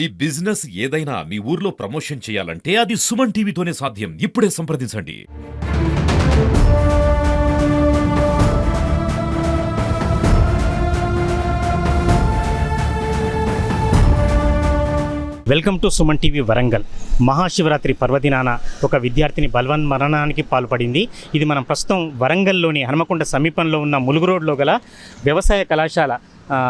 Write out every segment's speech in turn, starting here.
ఈ బిజినెస్ ఏదైనా మీ ఊర్లో ప్రమోషన్ చేయాలంటే అది సుమన్ టీవీతోనే సాధ్యం. ఇప్పుడే సంప్రదించండి. Welcome to Suman TV Warangal. Mahashivaratri పర్వదినాన ఒక విద్యార్థిని బలవన్ మరణానికి పాల్పడింది. ఇది మనం ప్రస్తుతం వరంగల్లోని హనుమకొండ సమీపంలో ఉన్న ములుగు రోడ్లో గల వ్యవసాయ కళాశాల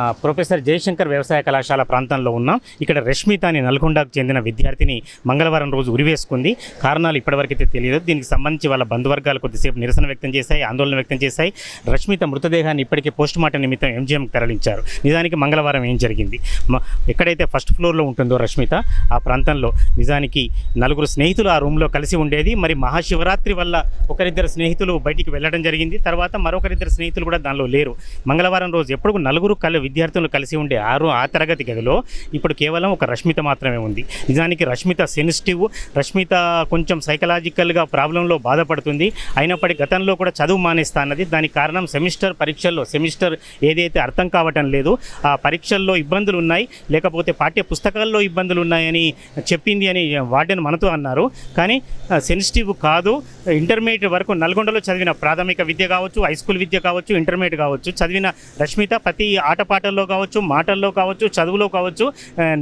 ప్రొఫెసర్ జయశంకర్ వ్యవసాయ కళాశాల ప్రాంతంలో ఉన్నాం. ఇక్కడ రష్మిత అని నల్గొండకు చెందిన విద్యార్థిని మంగళవారం రోజు ఉరివేసుకుంది. కారణాలు ఇప్పటివరకైతే తెలియదు దీనికి సంబంధించి వాళ్ళ బంధువర్గాలు కొద్దిసేపు నిరసన వ్యక్తం చేశాయి ఆందోళన వ్యక్తం చేశాయి. రష్మిత మృతదేహాన్ని ఇప్పటికే పోస్ట్ మార్టం నిమిత్తం ఎంజిఎంకి తరలించారు. నిజానికి మంగళవారం ఏం జరిగింది? మ- ఎక్కడైతే ఫస్ట్ ఫ్లోర్లో ఉంటుందో రష్మిత ఆ ప్రాంతంలో నిజానికి నలుగురు స్నేహితులు ఆ రూమ్లో కలిసి ఉండేది. మరి మహాశివరాత్రి వల్ల ఒకరిద్దరు స్నేహితులు బయటికి వెళ్ళడం జరిగింది. తర్వాత మరొకరిద్దరు స్నేహితులు కూడా దానిలో లేరు. మంగళవారం రోజు ఎప్పుడు నలుగురు కలి విద్యార్థులు కలిసి ఉండే ఆరు ఆ తరగతి గదిలో ఇప్పుడు కేవలం ఒక రష్మిత మాత్రమే ఉంది. నిజానికి రష్మిత సెన్సిటివ్ రష్మిత కొంచెం సైకలాజికల్గా ప్రాబ్లంలో బాధపడుతుంది. అయినప్పటికీ గతంలో కూడా చదువు మానేస్తా అన్నది. దానికి కారణం సెమిస్టర్ పరీక్షల్లో సెమిస్టర్ ఏదైతే అర్థం కావటం లేదు ఆ పరీక్షల్లో ఇబ్బందులు ఉన్నాయి. లేకపోతే పాఠ్య పుస్తకాల్లో ఇబ్బందులు ఉన్నాయని చెప్పింది అని వార్డెన్ మనతో అన్నారు. కానీ సెన్సిటివ్ కాదు. ఇంటర్మీడియట్ వరకు నల్గొండలో చదివిన ప్రాథమిక విద్య కావచ్చు హై స్కూల్ విద్య కావచ్చు ఇంటర్మీడియట్ కావచ్చు. చదివిన రష్మిత ప్రతి ఆటపాటల్లో కావచ్చు మాటల్లో కావచ్చు చదువులో కావచ్చు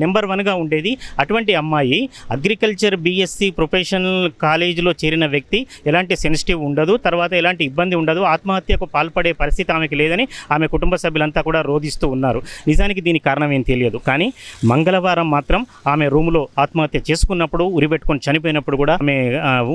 నెంబర్ వన్గా ఉండేది. అటువంటి అమ్మాయి అగ్రికల్చర్ బీఎస్సీ ప్రొఫెషనల్ కాలేజీలో చేరిన వ్యక్తి. ఎలాంటి సెన్సిటివ్ ఉండదు. తర్వాత ఎలాంటి ఇబ్బంది ఉండదు. ఆత్మహత్యకు పాల్పడే పరిస్థితి ఆమెకి లేదని ఆమె కుటుంబ సభ్యులంతా కూడా రోధిస్తూ ఉన్నారు. నిజానికి దీనికి కారణం ఏం తెలియదు. కానీ మంగళవారం మాత్రం ఆమె రూమ్లో ఆత్మహత్య చేసుకున్నప్పుడు ఉరిపెట్టుకొని చనిపోయినప్పుడు కూడా ఆమె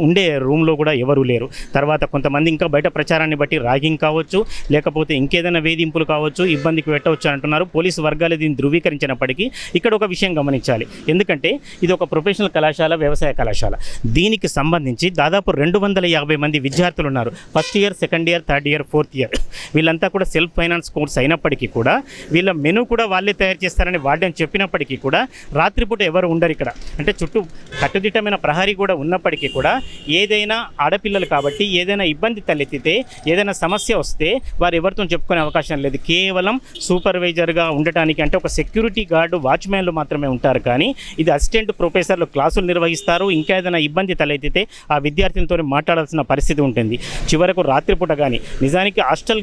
ఉండే రూమ్లో కూడా ఎవరూ లేరు. తర్వాత కొంతమంది ఇంకా బయట ప్రచారాన్ని బట్టి ర్యాగింగ్ కావచ్చు లేకపోతే ఇంకేదైనా వేధింపులు కావచ్చు ఇబ్బందికి పెట్ట అంటున్నారు పోలీసు వర్గాలు దీన్ని ధృవీకరించినప్పటికీ ఇక్కడ ఒక విషయం గమనించాలి. ఎందుకంటే ఇది ఒక ప్రొఫెషనల్ కళాశాల వ్యవసాయ కళాశాల. దీనికి సంబంధించి దాదాపు రెండు వందల యాభై మంది విద్యార్థులు ఉన్నారు. First year second year third year fourth year. వీళ్ళంతా కూడా సెల్ఫ్ ఫైనాన్స్ కోర్స్ అయినప్పటికీ కూడా వీళ్ళ మెనూ కూడా వాళ్ళే తయారు చేస్తారని వాడని చెప్పినప్పటికీ కూడా రాత్రిపూట ఎవరు ఉండరు ఇక్కడ. అంటే చుట్టూ కట్టుదిట్టమైన ప్రహరీ కూడా ఉన్నప్పటికీ కూడా ఏదైనా ఆడపిల్లలు కాబట్టి ఏదైనా ఇబ్బంది తలెత్తితే ఏదైనా సమస్య వస్తే వారు ఎవరితో చెప్పుకునే అవకాశం లేదు. కేవలం సూపర్వైజర్గా ఉండటానికి అంటే ఒక సెక్యూరిటీ గార్డు వాచ్మెన్లు మాత్రమే ఉంటారు. కానీ ఇది అసిస్టెంట్ ప్రొఫెసర్లు క్లాసులు నిర్వహిస్తారు. ఇంకా ఏదైనా ఇబ్బంది తలెత్తితే ఆ విద్యార్థులతో మాట్లాడాల్సిన పరిస్థితి ఉంటుంది. చివరకు రాత్రిపూట కానీ నిజానికి హాస్టల్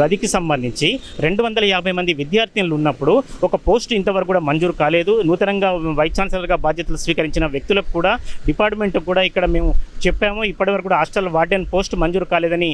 గదికి సంబంధించి రెండు వందల యాభై మంది విద్యార్థినులు ఉన్నప్పుడు ఒక పోస్ట్ ఇంతవరకు కూడా మంజూరు కాలేదు. నూతనంగా వైస్ ఛాన్సలర్గా బాధ్యతలు స్వీకరించిన వ్యక్తులకు కూడా డిపార్ట్మెంట్ కూడా ఇక్కడ మేము చెప్పాము. ఇప్పటివరకు కూడా హాస్టల్ వార్డెన్ పోస్ట్ మంజూరు కాలేదని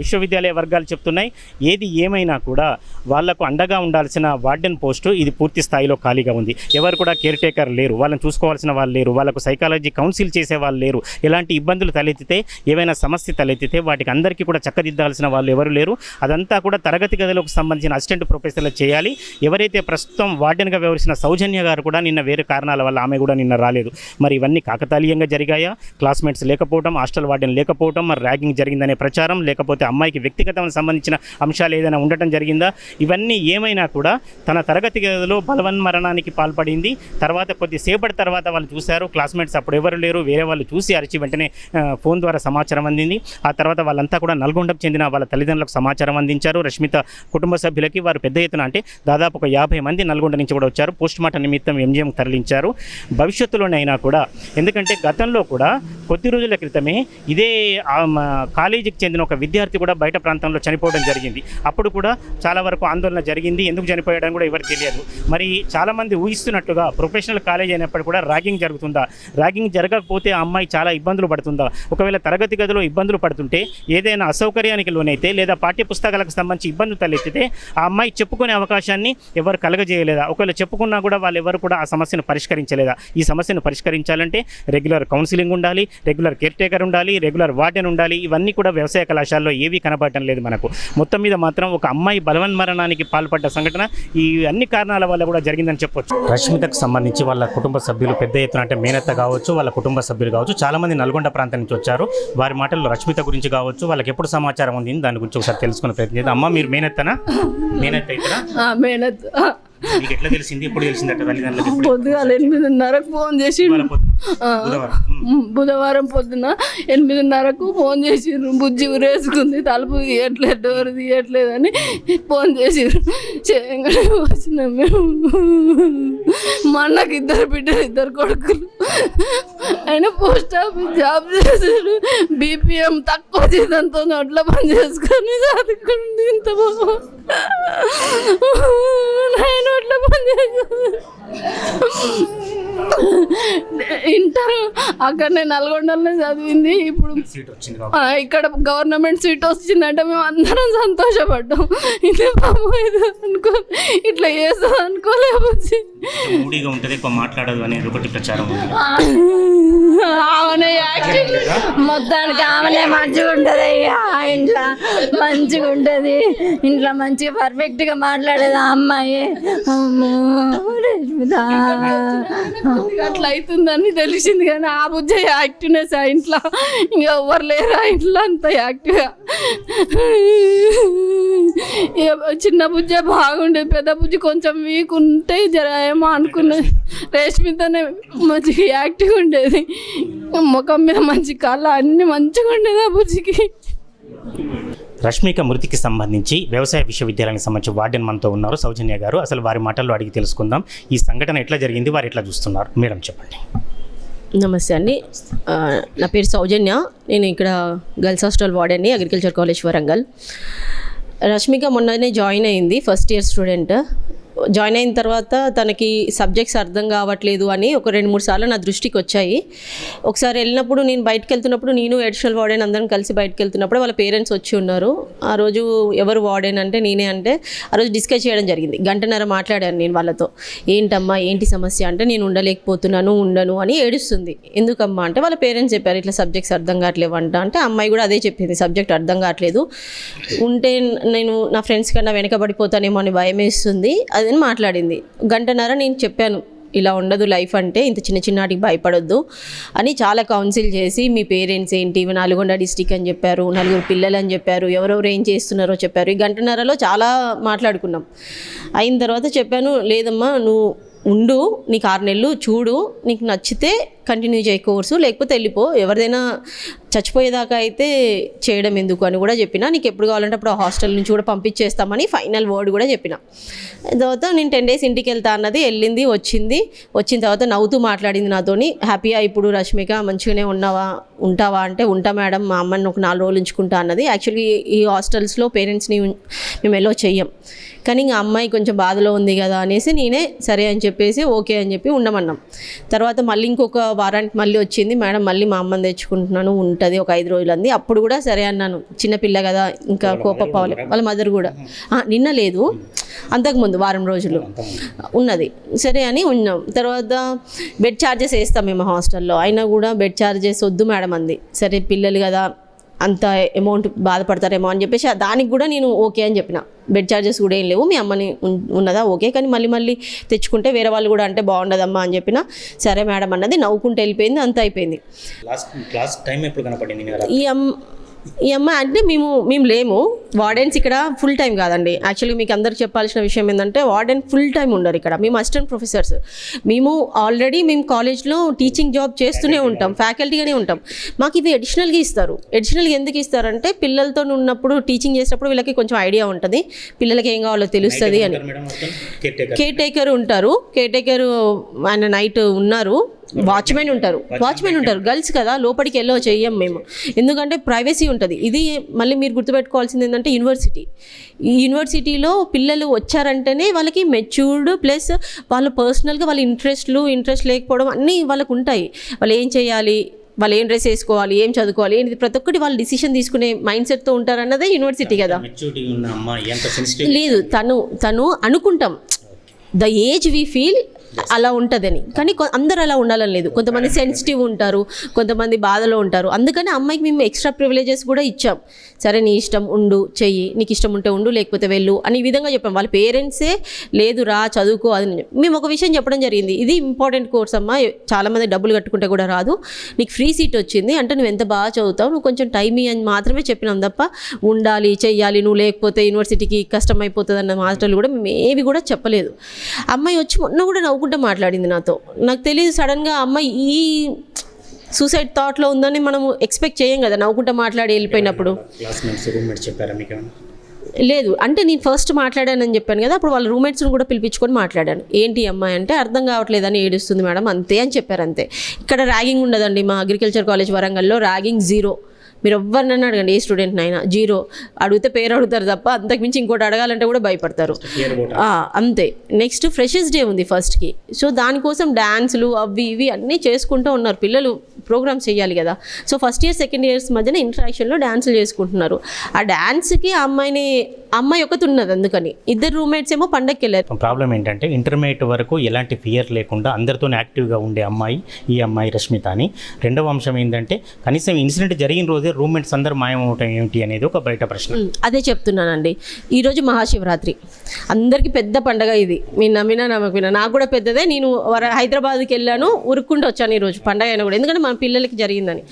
విశ్వవిద్యాలయ వర్గాలు చెప్తున్నాయి. ఏది ఏమైనా కూడా వాళ్ళకు అండగా ఉండాల్సిన వార్డెన్ పోస్టు ఇది పూర్తి స్థాయిలో ఖాళీగా ఉంది. ఎవరు కూడా కేర్ టేకర్ లేరు. వాళ్ళని చూసుకోవాల్సిన వాళ్ళు లేరు. వాళ్ళకు సైకాలజీ కౌన్సిల్ చేసే వాళ్ళు లేరు. ఎలాంటి ఇబ్బందులు తలెత్తితే ఏవైనా సమస్య తలెత్తితే వాటికి అందరికీ కూడా చక్కదిద్దాల్సిన వాళ్ళు ఎవరు లేరు. అదంతా కూడా తరగతి గదిలోకి సంబంధించిన అసిస్టెంట్ ప్రొఫెసర్లు చేయాలి. ఎవరైతే ప్రస్తుతం వార్డెన్గా వ్యవహరించిన సౌజన్య గారు కూడా నిన్న వేరే కారణాల వల్ల ఆమె కూడా నిన్న రాలేదు. మరి ఇవన్నీ కాకతాళీయంగా జరిగాయా? క్లాస్మేట్స్ లేకపోవడం హాస్టల్ వార్డెన్ లేకపోవడం మరి ర్యాగింగ్ జరిగిందనే ప్రచారం లేకపోతే అమ్మాయికి వ్యక్తిగతం సంబంధించిన అంశాలు ఏదైనా ఉండటం జరిగిందా? ఇవన్నీ ఏమైనా కూడా తన తరగతి గదిలో బలవన్మరణానికి పాల్పడింది. తర్వాత కొద్దిసేపటి తర్వాత వాళ్ళు చూశారు. క్లాస్మేట్స్ అప్పుడు ఎవరు లేరు. వేరే వాళ్ళు చూసి అరిచి వెంటనే ఫోన్ ద్వారా సమాచారం అందింది. ఆ తర్వాత వాళ్ళంతా కూడా నల్గొండకు చెందిన వాళ్ళ తల్లిదండ్రులకు సమాచారం అందించారు. రష్మిత కుటుంబ సభ్యులకి వారు పెద్ద ఎత్తున అంటే దాదాపు ఒక యాభై మంది నల్గొండ నుంచి కూడా వచ్చారు. పోస్ట్ మార్టం నిమిత్తం ఎంజిఎం తరలించారు. భవిష్యత్తులోనైనా కూడా ఎందుకంటే గతంలో కూడా కొద్ది రోజుల క్రితమే ఇదే మా కాలేజీకి చెందిన ఒక విద్యార్థి కూడా బయట ప్రాంతంలో చనిపోవడం జరిగింది. అప్పుడు కూడా చాలా వరకు ఆందోళన జరిగింది. జరిగింది ఎందుకు చనిపోయాడని కూడా ఎవరికి తెలియదు. మరి చాలామంది ఊహిస్తున్నట్టుగా ప్రొఫెషనల్ కాలేజ్ అయినప్పుడు కూడా ర్యాగింగ్ జరుగుతుందా? ర్యాగింగ్ జరగకపోతే ఆ అమ్మాయి చాలా ఇబ్బందులు పడుతుందా? ఒకవేళ తరగతి గదిలో ఇబ్బందులు పడుతుంటే ఏదైనా అసౌకర్యానికి లోనైతే లేదా పాఠ్య పుస్తకాలకు సంబంధించి ఇబ్బందులు తలెత్తితే ఆ అమ్మాయి చెప్పుకునే అవకాశాన్ని ఎవరు కలగజేయలేదా? ఒకవేళ చెప్పుకున్నా కూడా వాళ్ళు ఎవరు కూడా ఆ సమస్యను పరిష్కరించలేదా? ఈ సమస్యను పరిష్కరించాలంటే రెగ్యులర్ కౌన్సిలింగ్ ఉండాలి రెగ్యులర్ కేర్ టేకర్ ఉండాలి రెగ్యులర్ వార్డెన్ ఉండాలి. ఇవన్నీ కూడా వ్యవసాయ కళాశాలలో ఏవీ కనబడటం లేదు మనకు. మొత్తం మీద మాత్రం ఒక అమ్మాయి బలవన్మరణానికి పాల్పడ్డ సంఘటన ఈ అన్ని కారణాల వల్ల కూడా జరిగిందని చెప్పొచ్చు. రష్మితకు సంబంధించి వాళ్ళ కుటుంబ సభ్యులు పెద్ద ఎత్తున అంటే మేనత్త కావచ్చు వాళ్ళ కుటుంబ సభ్యులు కావచ్చు చాలా మంది నల్గొండ ప్రాంతం నుంచి వచ్చారు. వారి మాటల్లో రష్మిత గురించి కావచ్చు వాళ్ళకి ఎప్పుడు సమాచారం ఉంది దాని గురించి ఒకసారి తెలుసుకునే ప్రయత్నం చేద్దాం. అమ్మ మీరు మేనత్తనా? మేనత్త మీకు ఎట్లా తెలిసింది? ఎప్పుడు తెలిసిందట? తల్లిదండ్రులకు పొద్దుగాల ఎనిమిదిన్నరకు ఫోన్ చేసి బుధవారం. పొద్దున ఎనిమిదిన్నరకు ఫోన్ చేసిర్రు. బుజ్జి ఉరేసుకుంది తలుపు తీయట్లేదు డోర్ తీయట్లేదని ఫోన్ చేసిర్రు. చేయగానే వచ్చినాం మేము. మా అన్నకి ఇద్దరు బిడ్డలు ఇద్దరు కొడుకులు. ఆయన పోస్ట్ ఆఫీస్ జాబ్ చేశాడు బీపీఎం తక్కువ జీతంతో నోట్లో పని చేసుకొని చదువుకుంది ఇంత బాబు. ఆయన నోట్లో పని చేశాడు ఇంటర్ అక్కడనే నల్గొండలోనే చదివింది. ఇప్పుడు ఇక్కడ గవర్నమెంట్ సీట్ వచ్చిందంటే మేము అందరం సంతోషపడ్డాం. ఇది బాబు ఇది అనుకో ఇట్లా చేస్తుంది అనుకోలేకపోతే. మూడీగా ఉంటుంది ఎక్కువ మాట్లాడదు అనేది ఒకటి ప్రచారం మొత్తానికి ఆమెనే మంచిగా ఉంటుంది. అయ్యా ఇంట్లో మంచిగా ఉంటుంది. ఇంట్లో మంచిగా పర్ఫెక్ట్గా మాట్లాడేది ఆ అమ్మాయి. అట్లా అవుతుందని తెలిసింది కానీ ఆ బుజ్జ యాక్టివ్నెస్ ఆ ఇంట్లో. ఇంకా ఎవరు లేరు ఆ ఇంట్లో అంత యాక్టివ్గా చిన్న బుజ్జే బాగుండేది పెద్ద బుజ్జి కొంచెం వీక్ ఉంటే జర ఏమో అనుకున్నది. రేష్మితోనే మంచిగా యాక్టివ్గా ఉండేది. ముఖం మీద మంచి కళ అన్ని మంచిగా ఉండేది ఆ బుజ్జికి. రష్మిక మృతికి సంబంధించి వ్యవసాయ విశ్వవిద్యాలయానికి సంబంధించి వార్డెన్ మనతో ఉన్నారు సౌజన్య గారు. అసలు వారి మాటల్లో అడిగి తెలుసుకుందాం. ఈ సంఘటన ఎట్లా జరిగింది? వారు ఎట్లా చూస్తున్నారు? మేడం చెప్పండి. నమస్తే అండి. నా పేరు సౌజన్య. నేను ఇక్కడ గర్ల్స్ హాస్టల్ వార్డెన్ని అగ్రికల్చర్ కాలేజ్ వరంగల్. రష్మిక మొన్ననే జాయిన్ అయింది ఫస్ట్ ఇయర్ స్టూడెంట్. జాయిన్ అయిన తర్వాత తనకి సబ్జెక్ట్స్ అర్థం కావట్లేదు అని ఒక రెండు మూడు సార్లు నా దృష్టికి వచ్చాయి. ఒకసారి వెళ్ళినప్పుడు నేను బయటకు వెళ్తున్నప్పుడు నేను ఎడిషనల్ వార్డెన్ అందరం కలిసి బయటకు వెళ్తున్నప్పుడు వాళ్ళ పేరెంట్స్ వచ్చి ఉన్నారు. ఆ రోజు ఎవరు వార్డెన్ అంటే నేనే అంటే ఆ రోజు డిస్కస్ చేయడం జరిగింది. గంటన్నర మాట్లాడాను నేను వాళ్ళతో. ఏంటమ్మా ఏంటి సమస్య? అంటే నేను ఉండలేకపోతున్నాను ఉండను అని ఏడుస్తుంది. ఎందుకమ్మా? అంటే వాళ్ళ పేరెంట్స్ చెప్పారు ఇట్లా సబ్జెక్ట్స్ అర్థం కావట్లేవు అంట. అంటే అమ్మాయి కూడా అదే చెప్పింది సబ్జెక్ట్ అర్థం కావట్లేదు. ఉంటే నేను నా ఫ్రెండ్స్ కన్నా వెనకబడిపోతానేమో అని భయం వేస్తుంది అదని మాట్లాడింది. గంటన్నర నేను చెప్పాను ఇలా ఉండదు లైఫ్ అంటే ఇంత చిన్న చిన్నటికి భయపడొద్దు అని చాలా కౌన్సిల్ చేసి మీ పేరెంట్స్ ఏంటి ఇవి నల్గొండ డిస్టిక్ అని చెప్పారు నలుగురు పిల్లలు అని చెప్పారు ఎవరెవరు ఏం చేస్తున్నారో చెప్పారు. ఈ గంటన్నరలో చాలా మాట్లాడుకున్నాం. అయిన తర్వాత చెప్పాను లేదమ్మా నువ్వు ఉండు నీకు ఆరు నెలలు చూడు నీకు నచ్చితే కంటిన్యూ చేయ కోర్సు లేకపోతే వెళ్ళిపో. ఎవరిదైనా చచ్చిపోయేదాకా అయితే చేయడం ఎందుకు అని కూడా చెప్పిన. నీకు ఎప్పుడు కావాలంటే అప్పుడు హాస్టల్ నుంచి కూడా పంపించేస్తామని ఫైనల్ వర్డ్ కూడా చెప్పిన. తర్వాత నేను టెన్ డేస్ ఇంటికి వెళ్తా అన్నది వెళ్ళింది వచ్చింది. వచ్చిన తర్వాత నవ్వుతూ మాట్లాడింది నాతోని. హ్యాపీగా ఇప్పుడు రష్మిక మంచిగానే ఉన్నావా ఉంటావా అంటే ఉంటా మేడం మా అమ్మని ఒక నాలుగు రోజులు ఉంచుకుంటా అన్నది. యాక్చువల్లీ ఈ హాస్టల్స్లో పేరెంట్స్ని మేము ఎలో చెయ్యం. కానీ ఇంకా అమ్మాయి కొంచెం బాధలో ఉంది కదా అనేసి నేనే సరే అని చెప్పేసి ఓకే అని చెప్పి ఉండమన్నాం. తర్వాత మళ్ళీ ఇంకొక వారానికి మళ్ళీ వచ్చింది. మేడం మళ్ళీ మా అమ్మని తెచ్చుకుంటున్నాను ఉంటుంది ఒక ఐదు రోజులు అంది అప్పుడు కూడా సరే అన్నాను చిన్నపిల్ల కదా ఇంకా కోపపోవాలి వాళ్ళ మదర్ కూడా. నిన్న లేదు అంతకుముందు వారం రోజులు ఉన్నది. సరే అని ఉన్నాం. తర్వాత బెడ్ ఛార్జెస్ వేస్తాం మేము హాస్టల్లో. అయినా కూడా బెడ్ ఛార్జెస్ వద్దు మేడం అంది. సరే పిల్లలు కదా అంత అమౌంట్ బాధపడతారేమో అని చెప్పేసి దానికి కూడా నేను ఓకే అని చెప్పిన. బెడ్ ఛార్జెస్ కూడా ఏం లేవు. మీ అమ్మని ఉన్- ఉన్నదా? ఓకే. కానీ మళ్ళీ మళ్ళీ తెచ్చుకుంటే వేరే వాళ్ళు కూడా అంటే బాగుండదమ్మా అని చెప్పిన. సరే మేడం అన్నది నవ్వుకుంటూ వెళ్ళిపోయింది. అంత అయిపోయింది. ఈ అమ్ ఈ అమ్మాయి అంటే మేము మేము లేము. వార్డెన్స్ ఇక్కడ ఫుల్ టైం కాదండి. యాక్చువల్గా మీకు అందరికి చెప్పాల్సిన విషయం ఏంటంటే వార్డెన్ ఫుల్ టైం ఉండరు ఇక్కడ. మేము అసిస్టెంట్ ప్రొఫెసర్స్ మేము ఆల్రెడీ మేము కాలేజ్లో టీచింగ్ జాబ్ చేస్తూనే ఉంటాం. ఫ్యాకల్టీగానే ఉంటాం. మాకు ఇవి అడిషనల్గా ఇస్తారు. అడిషనల్గా ఎందుకు ఇస్తారంటే పిల్లలతో ఉన్నప్పుడు టీచింగ్ చేసేటప్పుడు వీళ్ళకి కొంచెం ఐడియా ఉంటుంది. పిల్లలకి ఏం కావాలో తెలుస్తుంది అని. కేర్ టేకర్ ఉంటారు. కేర్ టేకర్ ఆయన నైట్ ఉన్నారు. వాచ్మెన్ ఉంటారు. వాచ్మెన్ ఉంటారు. గర్ల్స్ కదా లోపలికి వెళ్ళో చెయ్యం మేము. ఎందుకంటే ప్రైవసీ ఉంటుంది. ఇది మళ్ళీ మీరు గుర్తుపెట్టుకోవాల్సింది ఏంటంటే యూనివర్సిటీ ఈ యూనివర్సిటీలో పిల్లలు వచ్చారంటేనే వాళ్ళకి మెచ్యూర్డ్ ప్లస్ వాళ్ళ పర్సనల్గా వాళ్ళ ఇంట్రెస్ట్లు ఇంట్రెస్ట్ లేకపోవడం అన్నీ వాళ్ళకు ఉంటాయి. వాళ్ళు ఏం చేయాలి? వాళ్ళు ఏం డ్రెస్ వేసుకోవాలి? ఏం చదువుకోవాలి? ఏంటి ప్రతి ఒక్కటి వాళ్ళు డిసిషన్ తీసుకునే మైండ్ సెట్తో ఉంటారన్నదే యూనివర్సిటీ కదా. లేదు తను తను అనుకుంటాం. ద ఏజ్ వి ఫీల్ అలా ఉంటుందని. కానీ అందరు అలా ఉండాలని లేదు. కొంతమంది సెన్సిటివ్ ఉంటారు కొంతమంది బాధలో ఉంటారు. అందుకని అమ్మాయికి మేము ఎక్స్ట్రా ప్రివిలేజెస్ కూడా ఇచ్చాం. సరే నీ ఇష్టం ఉండు చెయ్యి. నీకు ఇష్టం ఉంటే ఉండు లేకపోతే వెళ్ళు అని ఈ విధంగా చెప్పాం. వాళ్ళ పేరెంట్సే లేదు రా చదువుకో అది మేము ఒక విషయం చెప్పడం జరిగింది. ఇది ఇంపార్టెంట్ కోర్స్ అమ్మా. చాలామంది డబ్బులు కట్టుకుంటే కూడా రాదు. నీకు ఫ్రీ సీట్ వచ్చింది. అంటే నువ్వు ఎంత బాగా చదువుతావు నువ్వు కొంచెం టైం అని మాత్రమే చెప్పినాం తప్ప ఉండాలి చెయ్యాలి నువ్వు లేకపోతే యూనివర్సిటీకి కష్టం అయిపోతుంది అన్న మాటలు కూడా మేము ఏవి కూడా చెప్పలేదు. అమ్మాయి వచ్చి మొన్న కూడా నవ్వుకుంటూ నవ్వుకుంటూ మాట్లాడింది నాతో. నాకు తెలియదు సడన్గా అమ్మాయి ఈ సూసైడ్ థాట్లో ఉందని మనము ఎక్స్పెక్ట్ చేయం కదా నవ్వుకుంటూ మాట్లాడి వెళ్ళిపోయినప్పుడు? లేదు అంటే నేను ఫస్ట్ మాట్లాడానని చెప్పాను కదా అప్పుడు వాళ్ళ రూమ్మేట్స్ని కూడా పిలిపించుకొని మాట్లాడాను. ఏంటి అమ్మాయి అంటే అర్థం కావట్లేదని ఏడుస్తుంది మేడం అంతే అని చెప్పారు అంతే. ఇక్కడ ర్యాగింగ్ ఉండదండి మా అగ్రికల్చర్ కాలేజ్ వరంగల్లో ర్యాగింగ్ జీరో. మీరు ఎవరినైనా అడగండి ఏ స్టూడెంట్ అయినా జీరో. అడిగితే పేరు అడుగుతారు తప్ప అంతకుమించి ఇంకోటి అడగాలంటే కూడా భయపడతారు. అంతే. నెక్స్ట్ ఫ్రెషర్స్ డే ఉంది ఫస్ట్కి సో దానికోసం డ్యాన్సులు అవి ఇవి అన్నీ చేసుకుంటూ ఉన్నారు పిల్లలు. ప్రోగ్రామ్స్ చేయాలి కదా. So first year second years మధ్యన ఇంటరాక్షన్లో డ్యాన్సులు చేసుకుంటున్నారు. ఆ డ్యాన్స్కి ఆ అమ్మాయిని అమ్మాయి ఒకటి ఉన్నది అందుకని. ఇద్దరు రూమ్మేట్స్ ఏమో పండగకి వెళ్ళారు ప్రాబ్లం ఏంటంటే ఇంటర్మీడియట్ వరకు ఎలాంటి ఫియర్ లేకుండా అందరితో యాక్టివ్గా ఉండే అమ్మాయి ఈ అమ్మాయి రష్మిత అని రెండవ అంశం ఏంటంటే కనీసం ఇన్సిడెంట్ జరిగిన రోజే రూమ్మేట్స్ అందరూ మాయమవటం ఏమిటి అనేది ఒక బయట ప్రశ్న. అదే చెప్తున్నానండి. ఈరోజు మహాశివరాత్రి. అందరికీ పెద్ద పండగ ఇది. మీరు నమ్మినా నమ్మకపోయినా. నాకు కూడా పెద్దదే. నేను వర హైదరాబాద్కి వెళ్ళాను ఉరుక్కుంటూ వచ్చాను ఈరోజు పండగ అయినా కూడా. ఎందుకంటే మన పిల్లలకి జరిగిందని.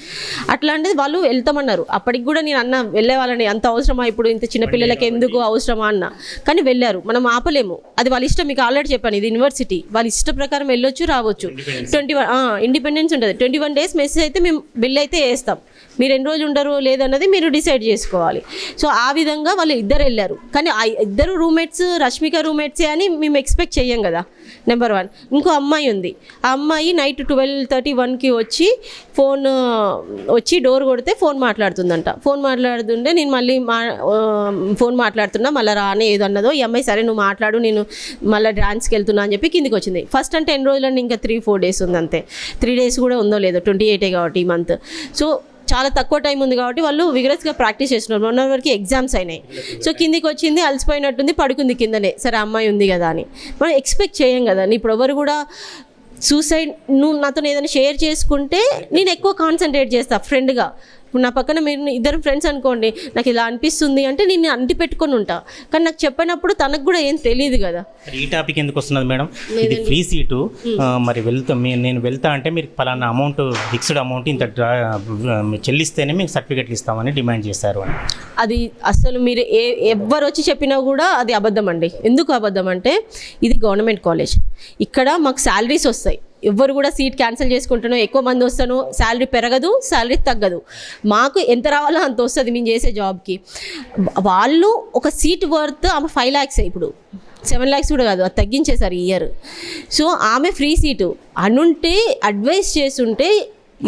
అట్లాంటిది వాళ్ళు వెళ్తామన్నారు. అప్పటికి కూడా నేను అన్న వెళ్ళే వాళ్ళని అంత అవసరమా? ఇప్పుడు ఇంత చిన్న పిల్లలకి ఎందుకు అవసరమా అన్న. కానీ వెళ్ళారు. మనం ఆపలేము. అది వాళ్ళ ఇష్టం. మీకు ఆల్రెడీ చెప్పాను. ఇది యూనివర్సిటీ వాళ్ళ ఇష్ట ప్రకారం వెళ్ళొచ్చు రావచ్చు. ట్వంటీ వన్ ఇండిపెండెన్స్ ఉంటుంది. ట్వంటీ వన్ డేస్ మెసేజ్ అయితే మేము బిల్ అయితే వేస్తాం. మీరు ఎన్ని రోజులు ఉండరు లేదన్నది మీరు డిసైడ్ చేసుకోవాలి. సో ఆ విధంగా వాళ్ళు ఇద్దరు వెళ్ళారు. కానీ ఆ ఇద్దరు రూమ్మేట్స్ రష్మిక రూమ్మేట్సే అని మేము ఎక్స్పెక్ట్ చెయ్యం కదా. నెంబర్ వన్ ఇంకో అమ్మాయి ఉంది. ఆ అమ్మాయి నైట్ ట్వెల్వ్ థర్టీ వన్కి వచ్చి ఫోన్ వచ్చి డోర్ కొడితే ఫోన్ మాట్లాడుతుందంట. ఫోన్ మాట్లాడుతుంటే నేను మళ్ళీ మా ఫోన్ మాట్లాడుతున్నా మళ్ళీ రానే ఏదన్నదో ఈ అమ్మాయి సరే నువ్వు మాట్లాడు నేను మళ్ళీ డాన్స్కి వెళ్తున్నా అని చెప్పి కిందికి వచ్చింది. ఫస్ట్ అంటే ఎన్ని రోజులండి ఇంకా త్రీ ఫోర్ డేస్ ఉంది అంతే. త్రీ డేస్ కూడా ఉందో లేదో? ట్వంటీ ఎయిటే కాబట్టి ఈ మంత్ సో చాలా తక్కువ టైం ఉంది కాబట్టి వాళ్ళు విగరస్గా ప్రాక్టీస్ చేస్తున్నారు. మొన్న వరకు ఎగ్జామ్స్ అయినాయి. సో కిందికి వచ్చింది అలసిపోయినట్టుంది పడుకుంది కిందనే. సరే అమ్మాయి ఉంది కదా అని. మనం ఎక్స్పెక్ట్ చేయం కదా. ఇప్పుడు ఎవరు కూడా సూసైడ్ నువ్వు నాతో ఏదైనా షేర్ చేసుకుంటే నేను ఎక్కువ కాన్సన్ట్రేట్ చేస్తాను ఫ్రెండ్గా ఇప్పుడు నా పక్కన మీరు ఇద్దరు ఫ్రెండ్స్ అనుకోండి నాకు ఇలా అనిపిస్తుంది అంటే నేను అంటి పెట్టుకొని ఉంటా. కానీ నాకు చెప్పినప్పుడు తనకు కూడా ఏం తెలియదు కదా. ఈ టాపిక్ ఎందుకు వస్తున్నది మేడం? ఇది ఫ్రీ సీటు మరి వెళ్తా నేను వెళ్తా అంటే మీరు పలానా అమౌంట్ ఫిక్స్డ్ అమౌంట్ ఇంత డ్రా- చెల్లిస్తేనే మీకు సర్టిఫికెట్లు ఇస్తామని డిమాండ్ చేశారు అని. అది అసలు మీరు ఏ ఎవ్వరు వచ్చి చెప్పినా కూడా అది అబద్ధం అండి. ఎందుకు అబద్ధం అంటే ఇది గవర్నమెంట్ కాలేజ్ ఇక్కడ మాకు శాలరీస్ వస్తాయి. ఎవ్వరు కూడా సీట్ క్యాన్సిల్ చేసుకుంటాను ఎక్కువ మంది వస్తాను శాలరీ పెరగదు శాలరీ తగ్గదు. మాకు ఎంత రావాలో అంత వస్తుంది మేము చేసే జాబ్కి వాళ్ళు ఒక సీట్ వర్త్ ఆమె ఫైవ్ ల్యాక్స్ ఇప్పుడు. సెవెన్ ల్యాక్స్ కూడా కాదు అది తగ్గించేశారు ఇయర్ సో ఆమె ఫ్రీ సీటు అనుంటే అడ్వైస్ చేస్తుంటే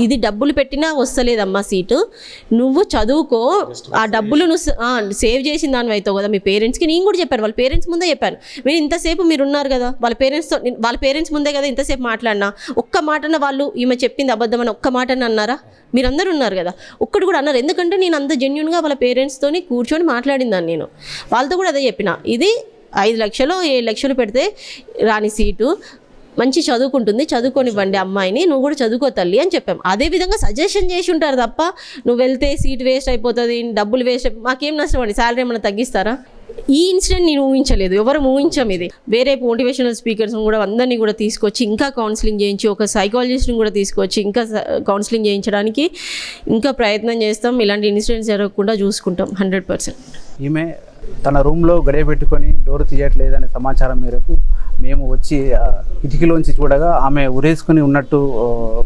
ఇది డబ్బులు పెట్టినా వస్తలేదమ్మా సీటు. నువ్వు చదువుకో. ఆ డబ్బులు నువ్వు సేవ్ చేసిన దాని అవుతావు కదా మీ పేరెంట్స్కి. నేను కూడా చెప్పాను వాళ్ళ పేరెంట్స్ ముందే చెప్పాను. మీరు ఇంతసేపు మీరు ఉన్నారు కదా వాళ్ళ పేరెంట్స్తో వాళ్ళ పేరెంట్స్ ముందే కదా ఇంతసేపు మాట్లాడినా. ఒక్క మాటన వాళ్ళు ఈమె చెప్పింది అబద్ధం అని ఒక్క మాటన అన్నారా? మీరందరూ ఉన్నారు కదా. ఒక్కడు కూడా అన్నారు. ఎందుకంటే నేను అంత జెన్యున్గా వాళ్ళ పేరెంట్స్తోని కూర్చొని మాట్లాడిందాన్ని నేను. వాళ్ళతో కూడా అదే చెప్పిన. ఇది ఐదు లక్షలు ఏడు లక్షలు పెడితే రాని సీటు. మంచి చదువుకుంటుంది చదువుకొనివ్వండి అమ్మాయిని నువ్వు కూడా చదువుకో తల్లి అని చెప్పాం. అదే విధంగా సజెషన్ చేసి ఉంటారు తప్ప నువ్వు వెళ్తే సీట్ వేస్ట్ అయిపోతుంది డబ్బులు వేస్ట్ మాకేం నష్టం అండి? శాలరీ ఏమైనా తగ్గిస్తారా? ఈ ఇన్సిడెంట్ నేను ఊహించలేదు ఎవరు ఊహించాం ఇది. వేరే మోటివేషనల్ స్పీకర్స్ కూడా అందరినీ కూడా తీసుకొచ్చి ఇంకా కౌన్సిలింగ్ చేయించి ఒక సైకాలజిస్ట్ని కూడా తీసుకొచ్చి ఇంకా కౌన్సిలింగ్ చేయించడానికి ఇంకా ప్రయత్నం చేస్తాం. ఇలాంటి ఇన్సిడెంట్స్ జరగకుండా చూసుకుంటాం హండ్రెడ్ పర్సెంట్ ఈమె తన రూమ్లో గడియ పెట్టుకొని డోర్ తీయట్లేదనే సమాచారం మేరకు మేము వచ్చి కిటికీలోంచి చూడగా ఆమె ఉరేసుకుని ఉన్నట్టు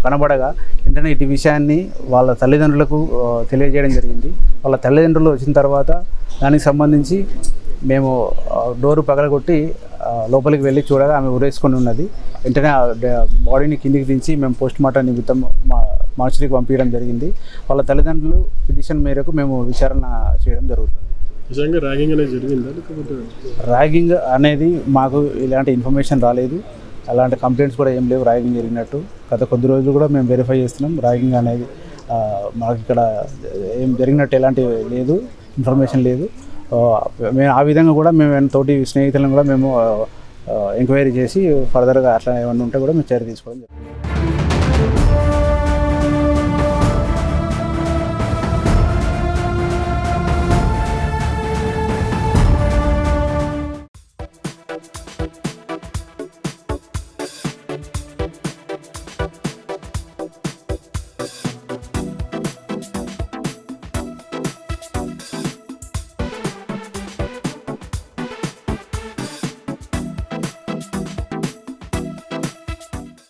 కనబడగా వెంటనే ఇటు విషయాన్ని వాళ్ళ తల్లిదండ్రులకు తెలియజేయడం జరిగింది. వాళ్ళ తల్లిదండ్రులు వచ్చిన తర్వాత దానికి సంబంధించి మేము డోరు పగలగొట్టి లోపలికి వెళ్ళి చూడగా ఆమె ఉరేసుకొని ఉన్నది. వెంటనే ఆ బాడీని కిందికి దించి మేము పోస్ట్ మార్టం నిమిత్తం మా మార్చురికి పంపించడం జరిగింది. వాళ్ళ తల్లిదండ్రులు పిటిషన్ మేరకు మేము విచారణ చేయడం జరుగుతుంది. నిజంగా ర్యాగింగ్ అనేది జరిగిందా? లేకపోతే ర్యాగింగ్ అనేది మాకు ఇలాంటి ఇన్ఫర్మేషన్ రాలేదు. అలాంటి కంప్లైంట్స్ కూడా ఏం లేవు ర్యాగింగ్ జరిగినట్టు. గత కొద్ది రోజులు కూడా మేము వెరిఫై చేస్తున్నాం. ర్యాగింగ్ అనేది మాకు ఇక్కడ ఏం జరిగినట్టు ఎలాంటి లేదు ఇన్ఫర్మేషన్ లేదు. మేము ఆ విధంగా కూడా మేము తోటి స్నేహితులను కూడా మేము ఎంక్వైరీ చేసి ఫర్దర్గా అట్లా ఏమన్నా ఉంటే కూడా మేము చర్య తీసుకోవడం జరిగింది